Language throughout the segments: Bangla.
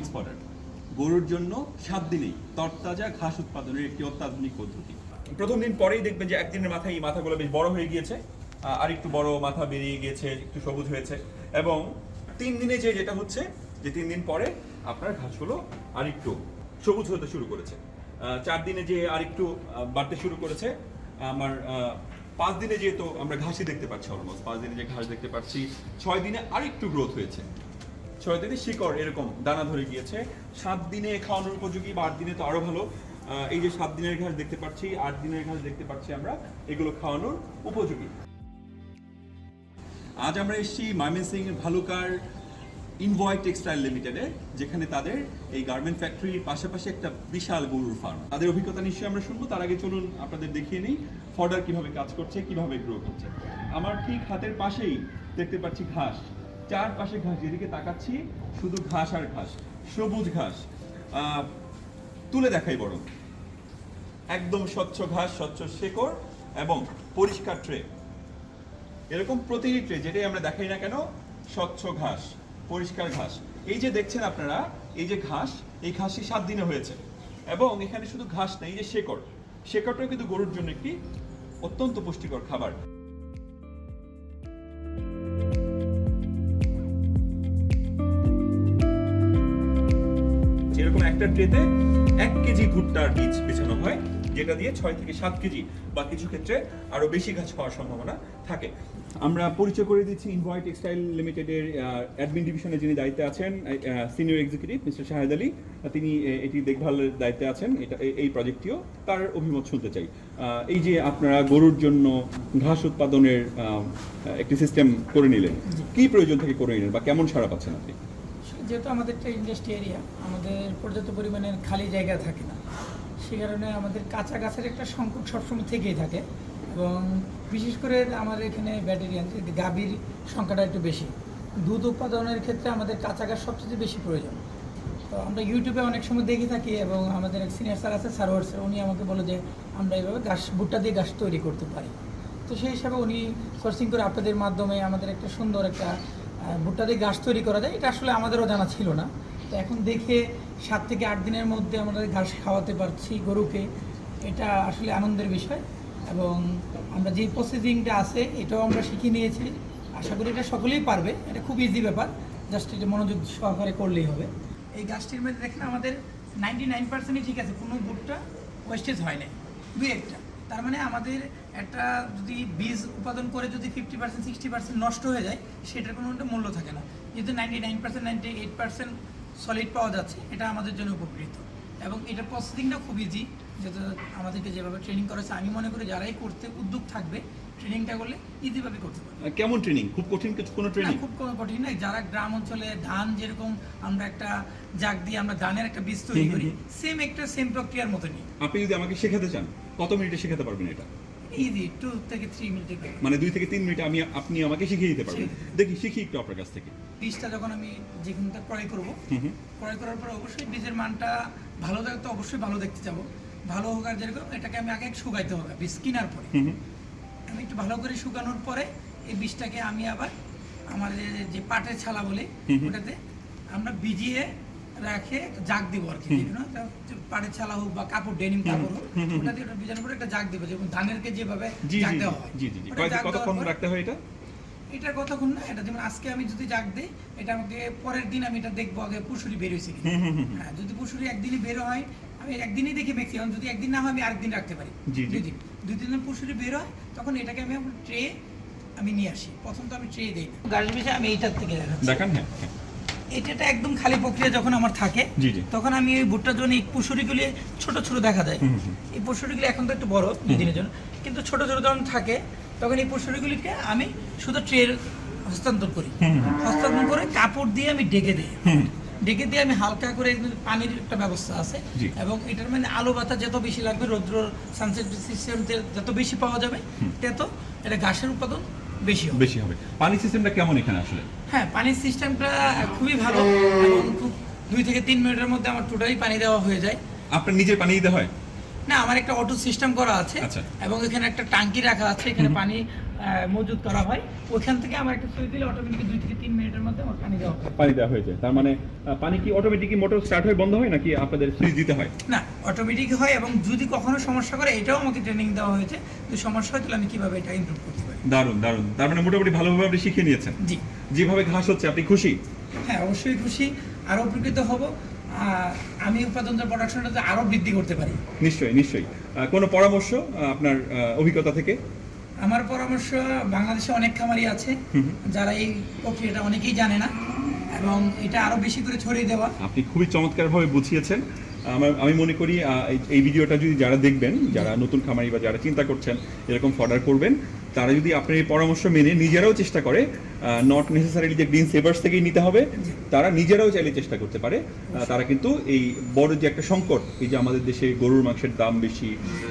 অনিক্স ফডার গরুর জন্য সাত দিনেই তরতাজা ঘাস উৎপাদনের একটি অত্যাধুনিক পদ্ধতি। প্রথম দিন পরেই দেখবেন যে একদিনের মাথায় এই মাথাগুলো বেশ বড় হয়ে গিয়েছে। আর একটু বড় মাথা বেরিয়ে গিয়েছে, একটু সবুজ হয়েছে। এবং তিন দিনে যে যেটা হচ্ছে, যে তিন দিন পরে আপনার ঘাসগুলো আর একটু সবুজ হতে শুরু করেছে। চার দিনে যে আর একটু বাড়তে শুরু করেছে, আমার পাঁচ দিনে যেহেতু আমরা ঘাসই দেখতে পাচ্ছি অলমোস্ট পাঁচ দিনে যে ঘাস দেখতে পাচ্ছি, ছয় দিনে আর একটু গ্রোথ হয়েছে। ছয় দিনে শিকড় এরকম, দানা ধরে গিয়েছে। সাত দিনে খাওয়ানোর উপযোগী বা আট দিনে তো আরও ভালো। এই যে সাত দিনের ঘাস দেখতে পাচ্ছি, আট দিনের ঘাস দেখতে পাচ্ছি আমরা, এগুলো খাওয়ানোর উপযোগী। আজ আমরা এসেছি ময়মনসিং ভালুকার ইনভয় টেক্সটাইল লিমিটেডে, যেখানে তাদের এই গার্মেন্ট ফ্যাক্টরির পাশাপাশি একটা বিশাল গরুর ফার্ম। তাদের অভিজ্ঞতা নিশ্চয়ই আমরা শুনব, তার আগে চলুন আপনাদের দেখিয়ে নিই ফর্ডার কীভাবে কাজ করছে, কীভাবে গ্রো করছে। আমার ঠিক হাতের পাশেই দেখতে পাচ্ছি ঘাস। চারপাশে ঘাস, যেদিকে তাকাচ্ছি, শুধু ঘাস আর ঘাস, সবুজ ঘাস। তুলে দেখাই বড় একদম স্বচ্ছ ঘাস, স্বচ্ছ শেকড় এবং পরিষ্কার ট্রে। এরকম প্রতিটি ট্রে, যেটাই আমরা দেখাই না কেন, স্বচ্ছ ঘাস, পরিষ্কার ঘাস। এই যে দেখছেন আপনারা, এই যে ঘাস, এই ঘাসই সাত দিনে হয়েছে। এবং এখানে শুধু ঘাস নেই যে শেকড়। শেকড়টাও কিন্তু গরুর জন্য একটি অত্যন্ত পুষ্টিকর খাবার। একটা ট্রেতে এক কেজি ভুট্টার বীজ বিছানো হয় যেটা দিয়ে ছয় থেকে সাত কেজি বা কিছু ক্ষেত্রে আরও বেশি গাছ পাওয়ার সম্ভাবনা থাকে। আমরা পরিচয় করে দিচ্ছি ইনভয় টেক্সটাইল লিমিটেডের অ্যাডমিন ডিভিশনে যিনি দায়িত্বে আছেন senior executive mister Shahed Ali তিনি এটি দেখভালের দায়িত্বে আছেন এটা এই- প্রজেক্টটিও তার অভিমত শুনতে চাই। আহ, এই যে আপনারা গরুর জন্য ঘাস উৎপাদনের একটি সিস্টেম করে নিলেন কি প্রয়োজন থেকে করে নিলেন বা কেমন সাড়া পাচ্ছেন আপনি? যেহেতু আমাদের একটা ইন্ডাস্ট্রি এরিয়া আমাদের পর্যাপ্ত পরিমাণের খালি জায়গা থাকে না। সে কারণে আমাদের কাঁচা গাছের একটা সংকট সবসময় থেকেই থাকে এবং বিশেষ করে আমাদের এখানে ব্যাটেরিয়ান গাভীর সংখ্যাটা একটু বেশি। দুধ উৎপাদনের ক্ষেত্রে আমাদের কাঁচা গাছ সবচেয়ে বেশি প্রয়োজন। তো আমরা ইউটিউবে অনেক সময় দেখে থাকি এবং আমাদের এক সিনিয়র স্যার আছে সারোয়ার স্যার উনি আমাকে বলে যে, আমরা এইভাবে গাছ ভুট্টা দিয়ে গাছ তৈরি করতে পারি। তো সেই হিসাবে উনি সোর্সিং করে আপনাদের মাধ্যমে আমাদের একটা সুন্দর একটা ভুট্টা দিয়ে ঘাস তৈরি করা যায়, এটা আসলে আমাদেরও জানা ছিল না। তো এখন দেখে সাত থেকে আট দিনের মধ্যে আমরা ঘাস খাওয়াতে পারছি গরুকে, এটা আসলে আনন্দের বিষয়। এবং আমরা যে প্রসেসিংটা আছে, এটাও আমরা শিখে নিয়েছি। আশা করি এটা সকলেই পারবে, এটা খুব ইজি ব্যাপার জাস্ট এটা মনোযোগ সহকারে করলেই হবে। এই গাছটির মধ্যে দেখেন আমাদের নাইনটি নাইন পার্সেন্টই ঠিক আছে, কোনো ভুট্টা ওয়েস্টেজ হয় না দুই একটা। তার মানে আমাদের একটা যদি বীজ উৎপাদন করে যদি ফিফটি পার্সেন্ট সিক্সটি পার্সেন্ট নষ্ট হয়ে যায় সেটার কোনো একটা মূল্য থাকে না। যেহেতু ninety nine percent ninety eight percent solid পাওয়া যাচ্ছে এটা আমাদের জন্য উপকৃত। এবং এটার প্রসেসিংটা খুব ইজি যেহেতু আমাদেরকে যেভাবে ট্রেনিং করেছে আমি মনে করি যারাই করতে উদ্যোগ থাকবে ট্রেনিংটা করলে ইজিভাবে করতে পারবে। কেমন ট্রেনিং খুব কঠিন কিছু কোনো ট্রেনিং খুব কঠিন নয়। যারা গ্রাম অঞ্চলে ধান যেরকম আমরা একটা জাগ দিয়ে আমরা ধানের একটা বীজ তৈরি করি সেম একটা সেম প্রক্রিয়ার মতনই। আপনি যদি আমাকে শেখাতে চান কত মিনিটে শেখাতে পারবেন এটা? ইজি টু থেকে থ্রি মিনিটের মানে দুই থেকে তিন মিনিটে আমি আপনি আমাকে শিখিয়ে দিতে পারবেন দেখি শিখি একটু আপনার কাছ থেকে বীজটা যখন আমি যেখানটা ক্রয় করব। ক্রয় করার পর অবশ্যই বীজের মানটা ভালো দেখতে অবশ্যই ভালো দেখতে যাব ভালো হোক আর যেরকম এটাকে আমি আগে শুকাইতে হবে বীজ কেনার পরে। আমি একটু ভালো করে শুকানোর পরে এই বীজটাকে আমি আবার আমার যে- যে পাটের ছালা বলি। ওটাতে আমরা ভিজিয়ে রাখে জাগ দিব আর কি পাটের ছালা হোক বা কাপড় ডেনিম কাপড় হোক। ওটা দিয়ে ওটা পরে একটা জাগ দিব যেমন ধানেরকে যেভাবে জাগ দেওয়া হয়। জি জি কতক্ষণ রাখতে হয় এটা? এটা কতক্ষণ না এটা যেমন আজকে আমি যদি জাগ দিই এটা আমাকে পরের দিন আমি এটা দেখব আগে পুশুরি বের হয়েছে। হ্যাঁ যদি পুশুরি একদিনই বের হয় আমি একদিনই দেখে ম্যাক্সিমাম যদি একদিন না হয় আমি আরেকদিন রাখতে পারি। জি, জি। দুই দিন। দুই দিন পুশুরি বের হয় তখন এটাকে আমি ট্রে আমি নিয়ে আসি। প্রথম তো আমি ট্রে দিই বিষয়ে আমি এইটার থেকে দেখাচ্ছি। দেখান হ্যাঁ হ্যাঁ। এটাটা একদম খালি প্রক্রিয়া যখন আমার থাকে। তখন আমি ওই ভুট্টার জন্য এই পুশুরিগুলি ছোট ছোট দেখা যায়। এই পুশুরিগুলি এখন তো একটু বড় দিনের জন্য। কিন্তু ছোট ছোট যখন থাকে তখন এই পুশুরিগুলিকে আমি শুধু ট্রের হস্তান্তর করি। হস্তান্তর করে কাপড় দিয়ে আমি ডেকে দিই। ডেকে দিয়ে আমি হালকা করে পানির একটা ব্যবস্থা আছে। এবং এটার মানে আলো বাতাস যত বেশি লাগবে রৌদ্র সানসেট সিস্টেম যত বেশি পাওয়া যাবে তত এটা ঘাসের উৎপাদন বেশি হবে। বেশি হবে। পানি সিস্টেমটা কেমন এখানে আসলে? হ্যাঁ পানির সিস্টেমটা খুবই ভালো এবং খুব দুই থেকে তিন মিনিটের মধ্যে আমার টোটালি পানি দেওয়া হয়ে যায়। আপনার নিজের পানি দিতে হয়? না আমার একটা অটো সিস্টেম করা আছে আচ্ছা। এবং এখানে একটা টাঙ্কি রাখা আছে এখানে পানি মজুত করা হয়। ওখান থেকে আমার একটা সুইচ দিলে অটোমেটিক দুই থেকে তিন মিনিটের মধ্যে আমার পানি দেওয়া হয়। পানি দেওয়া হয়েছে তার মানে পানি কি অটোমেটিকই মোটর স্টার্ট হয়ে বন্ধ হয় নাকি আপনাদের সুইচ দিতে হয়? না অটোমেটিক হয় এবং যদি কখনো সমস্যা করে এটাও আমাকে ট্রেনিং দেওয়া হয়েছে। যদি সমস্যা হয় তাহলে আমি কীভাবে এটা ইমপ্রুভ দারুণ দারুণ। তার মানে মোটামুটি ভালোভাবে আপনি শিখে নিয়েছেন। জি। যেভাবে ঘাস হচ্ছে আপনি খুশি? হ্যাঁ অবশ্যই খুশি। আরও উপকৃত হব। আমি প্রোডাকশনটা আরও বৃদ্ধি করতে পারি। নিশ্চয়ই নিশ্চয়ই। কোনো পরামর্শ আপনার অভিজ্ঞতা থেকে? আমার পরামর্শ বাংলাদেশে অনেক খামারি আছে। যারা এই প্রক্রিয়াটা অনেকেই জানে না। এবং এটা আরও বেশি করে ছড়িয়ে দেওয়া। আপনি খুবই চমৎকারভাবে বুঝিয়েছেন। আমার আমি মনে করি এই ভিডিওটা যদি যারা দেখবেন যারা নতুন খামারি বা যারা চিন্তা করছেন এরকম ফর্ডার করবেন তারা যদি আপনার এই পরামর্শ মেনে নিজেরাও চেষ্টা করে নট নেসেসারিলি যে গ্রিন সেভার্স থেকেই নিতে হবে তারা নিজেরাও চাইলে চেষ্টা করতে পারে। তারা কিন্তু এই বড় যে একটা সংকট এই যে আমাদের দেশে গরুর মাংসের দাম বেশি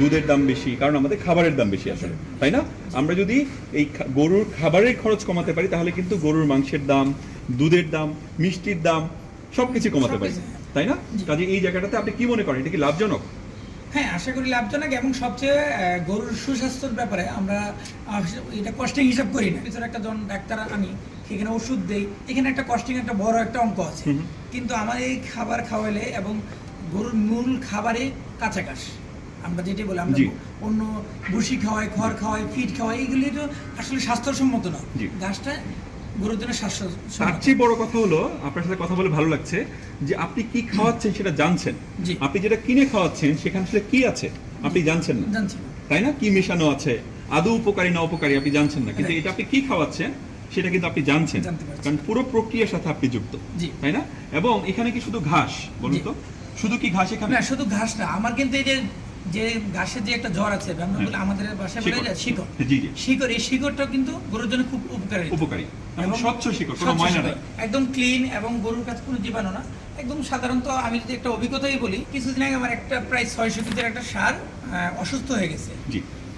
দুধের দাম বেশি কারণ আমাদের খাবারের দাম বেশি আসলে তাই না? আমরা যদি এই গরুর খাবারের খরচ কমাতে পারি তাহলে কিন্তু গরুর মাংসের দাম দুধের দাম মিষ্টির দাম সবকিছু কমাতে পারি তাই না। কাজে এই জায়গাটাতে আপনি কি মনে করেন? এটা কি লাভজনক? হ্যাঁ আশা করি লাভজনক এবং সবচেয়ে গরুর সুস্বাস্থ্যের ব্যাপারে আমরা এটা কস্টিং হিসাব করি না। ভিতরে একটা জন ডাক্তার আনি সেখানে ওষুধ দেই এখানে একটা কস্টিং একটা বড় একটা অঙ্ক আছে। কিন্তু আমার এই খাবার খাওয়ালে এবং গরুর মূল খাবারে কাঁচা আমরা যেটি বলি আমরা অন্য ভুসি খাওয়াই খড় খাওয়াই ফিট খাওয়াই এগুলি তো আসলে স্বাস্থ্যসম্মত না জি। ঘাসটা গরুর জন্য তার চেয়ে বড় কথা হলো আপনার সাথে কথা বলে ভালো লাগছে যে আপনি কি খাওয়াচ্ছেন সেটা জানছেন? আপনি যেটা কিনে খাওয়াচ্ছেন সেখানে আসলে কি আছে? আপনি জানছেন না। তাই না? কি মেশানো আছে? আদৌ উপকারী না উপকারী আপনি জানছেন না। কিন্তু এটা আপনি কি খাওয়াচ্ছেন সেটা কিন্তু আপনি জানছেন। কারণ পুরো প্রক্রিয়ার সাথে আপনি যুক্ত। তাই না? এবং এখানে কি শুধু ঘাস বলুন তো? শুধু কি ঘাস এখানে? না শুধু ঘাস না আমার কিন্তু এই যে যে ঘাসের যে একটা জ্বর আছে আমরা বলি আমাদের বাসায় বলে শিকড়। যে শিকড় শিকড় এই শিকড়টা কিন্তু গরুর জন্য খুব উপকারী। উপকারী। এবং স্বচ্ছ শিকড় কোনো ময়লা নাই। একদম ক্লিন এবং গরুর কাছে কোনো জীবাণু না। একদম সাধারণত আমি যদি একটা অভিজ্ঞতাই বলি কিছুদিন আগে আমার একটা প্রায় ছয়শো কেজির একটা সার অসুস্থ হয়ে গেছে।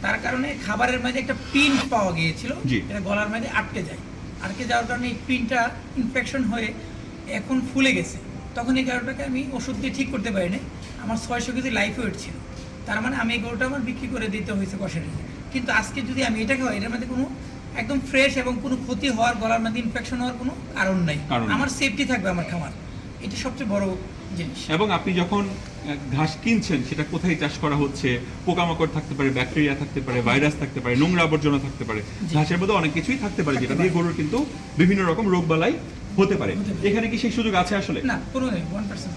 তার কারণে খাবারের মাঝে একটা পিন পাওয়া গিয়েছিল এটা গলার মাঝে আটকে যায়। আটকে যাওয়ার কারণে এই পিনটা ইনফেকশন হয়ে এখন ফুলে গেছে। তখন এই গরুটাকে আমি ওষুধ দিয়ে ঠিক করতে পারিনি। আমার ছয়শো কেজি লাইফ ওয়েট ছিল। তার মানে আমি গরুটা আমার বিক্রি করে দিতে হয়েছে কষারি কিন্তু আজকে যদি আমি এটা খাওয়াই এটার মধ্যে কোনো একদম ফ্রেশ এবং কোনো ক্ষতি হওয়ার গলার মধ্যে ইনফেকশন হওয়ার কোনো কারণ নাই। আমার সেফটি থাকবে আমার খামার। এটা সবচেয়ে বড় জিনিস। এবং আপনি যখন ঘাস কিনছেন সেটা কোথায় চাষ করা হচ্ছে? পোকামাকড় থাকতে পারে ব্যাকটেরিয়া থাকতে পারে ভাইরাস থাকতে পারে নোংরা আবর্জনা থাকতে পারে। ঘাসের মধ্যে অনেক কিছুই থাকতে পারে যেটা দিয়ে গরুর কিন্তু বিভিন্ন রকম রোগ বালাই হতে পারে। হতে পারে। এখানে কি সেই সুযোগ আছে আসলে? না কোনো নেই ওয়ান পার্সেন্ট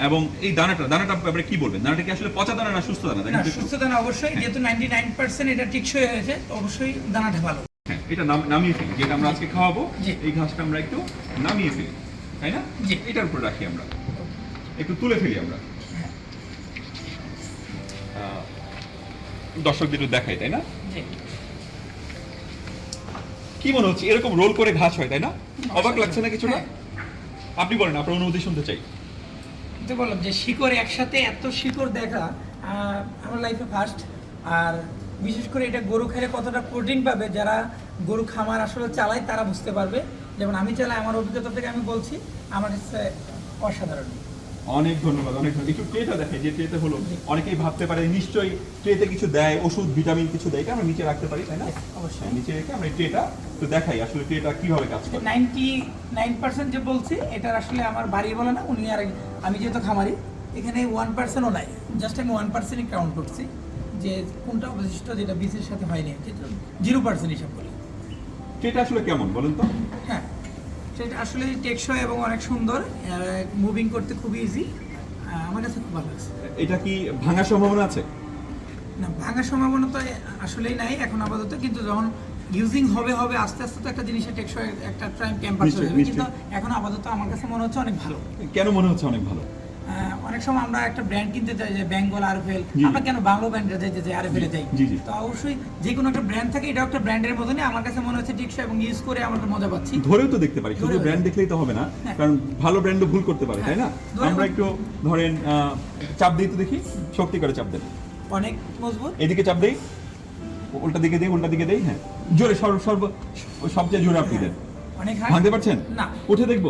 এবং এই দানাটা দানাটা ব্যাপারে কি বলবেন? দানাটা কি আসলে পচা দানা না সুস্থ দানা? না? সুস্থ দানা অবশ্যই যেহেতু নাইনটি নাইন পার্সেন্ট এটা টিকসই হয়েছে অবশ্যই দানাটা ভালো। হ্যাঁ এটা নাম- নামিয়ে ফেলি যেটা আমরা আজকে খাওয়াবো এই ঘাসটা আমরা একটু নামিয়ে ফেলি তাই না? জি। এটার উপর রাখি আমরা। একটু তুলে ফেলি আমরা। দর্শকদের একটু দেখাই তাই না? কি মনে হচ্ছে এরকম রোল করে ঘাস হয় তাই না? অবাক লাগছে না কিছুটা? হ্যাঁ। আপনি বলেন আপনার অনুমতি শুনতে চাই। তো বললাম যে শিকড় একসাথে এত শিকড় দেখা আমার লাইফে ফার্স্ট আর বিশেষ করে এটা গরু খেলে কতটা প্রোটিন পাবে, যারা গরু খামার আসলে চালায়, তারা বুঝতে পারবে। যেমন আমি চালাই, আমার অভিজ্ঞতা থেকে আমি বলছি, আমার কাছে অসাধারণ। অনেক ধন্যবাদ অনেক ধন্যবাদ। একটু ট্রেটা দেখে যে ট্রেতে হলো অনেকেই ভাবতে পারে নিশ্চয়ই ট্রেতে কিছু দেয় ওষুধ ভিটামিন কিছু দেয় এটা আমরা নিচে রাখতে পারি তাই না? অবশ্যই। হ্যাঁ, নিচে রেখে আমরা ট্রেটা তো দেখাই আসলে ট্রেটা কীভাবে কাজ করে। নাইনটি নাইন পার্সেন্ট যে বলছি এটার আসলে আমার বাড়ি বলে না উনি আর আমি যেহেতু খামারি এখানে ওয়ান পার্সেন্টও নাই জাস্ট আমি ওয়ান পার্সেন্টই কাউন্ট করছি যে কোনটা অবশিষ্ট যেটা বিসির সাথে হয়নি জিরো পার্সেন্ট হিসাব করি। ট্রেটা আসলে কেমন বলেন তো? হ্যাঁ সেটা আসলে টেকসই এবং অনেক সুন্দর। মুভিং করতে খুব ইজি আমার কাছে খুব ভালো লাগছে। এটা কি ভাঙার সম্ভাবনা আছে? না ভাঙার সম্ভাবনা তো আসলেই নাই এখন আপাতত কিন্তু যখন ইউজিং হবে হবে আস্তে আস্তে তো একটা জিনিসের টেকসই একটা টাইম ক্যাম্পাস হয়ে যাবে কিন্তু এখন আপাতত আমার কাছে মনে হচ্ছে অনেক ভালো। কেন মনে হচ্ছে অনেক ভালো? অনেক সময় আমরা একটা ব্র্যান্ড কিনতে চাই যে বেঙ্গল আরএফএল জি। আমরা কেন বাংলা ব্র্যান্ডে যাইতে চাই আরএফএল যাই জি, জি। তো অবশ্যই যে কোনো একটা ব্র্যান্ড থাকে এটা একটা ব্র্যান্ডের মতনই আমার কাছে মনে হচ্ছে টিকসই এবং ইউজ করে আমরা মজা পাচ্ছি। ধরেও তো দেখতে পারি শুধু ব্র্যান্ড দেখলেই তো হবে না হ্যাঁ। কারণ ভালো ব্র্যান্ডও ভুল করতে পারে তাই না? হ্যাঁ। আমরা একটু ধরেন চাপ দিই তো দেখি শক্তি করে চাপ দেন। অনেক মজবুত। এদিকে চাপ দেই উল্টা দিকে দেই উল্টা দিকে দেই হ্যাঁ। জোরে সর্ব সর্ব সবচেয়ে জোরে আপনি দেন। অনেক ভাঙতে পারছেন? না। উঠে দেখব?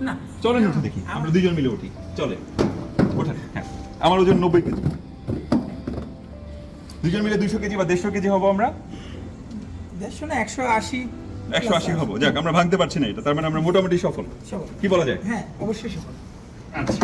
না। চলেন উঠে দেখি আমরা দুজন মিলে উঠি। চলে হ্যাঁ আমার ওজন নব্বই কেজি। দুজন মিলে দুশো কেজি বা দেড়শো কেজি হব আমরা? দেড়শো না একশো আশি একশো আশি হব। যাক আমরা ভাঙতে পারছি না এটা। তার মানে আমরা মোটামুটি সফল। সফল। কি বলা যায়? হ্যাঁ অবশ্যই সফল। আচ্ছা।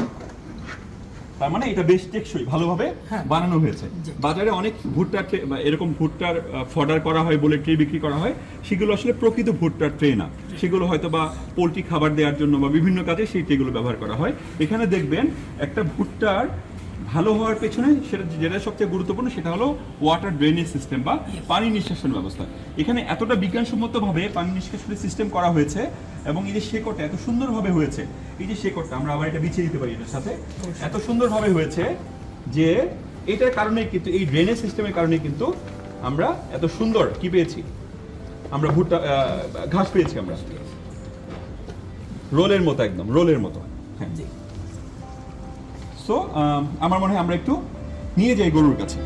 তার মানে এটা বেশ টেকসই ভালোভাবে হ্যাঁ। বানানো হয়েছে। বাজারে অনেক ভুট্টার এরকম ভুট্টার ফডার করা হয় বলে ট্রে বিক্রি করা হয় সেগুলো আসলে প্রকৃত ভুট্টার ট্রে না। সেগুলো হয়তো বা পোলট্রি খাবার দেওয়ার জন্য বা বিভিন্ন কাজে সেই ট্রেগুলো ব্যবহার করা হয়। এখানে দেখবেন একটা ভুট্টার ভালো হওয়ার পেছনে সেটা যেটা সবচেয়ে গুরুত্বপূর্ণ সেটা হলো ওয়াটার ড্রেনেজ সিস্টেম বা পানি নিষ্কাশন ব্যবস্থা। এখানে এতটা বিজ্ঞানসম্মতভাবে পানি নিষ্কাশনের সিস্টেম করা হয়েছে এবং এই যে শেকড়টা এত সুন্দরভাবে হয়েছে এই যে শেকড়টা আমরা আবার এটা বিছিয়ে দিতে পারি এটার সাথে। এত সুন্দরভাবে হয়েছে যে এটার কারণে কিন্তু এই ড্রেনেজ সিস্টেমের কারণে কিন্তু আমরা এত সুন্দর কি পেয়েছি? আমরা ভুট্টা ঘাস পেয়েছি আমরা। রোলের মতো একদম রোলের মতো। সো আমার মনে হয় আমরা একটু নিয়ে যাই গরুর কাছে।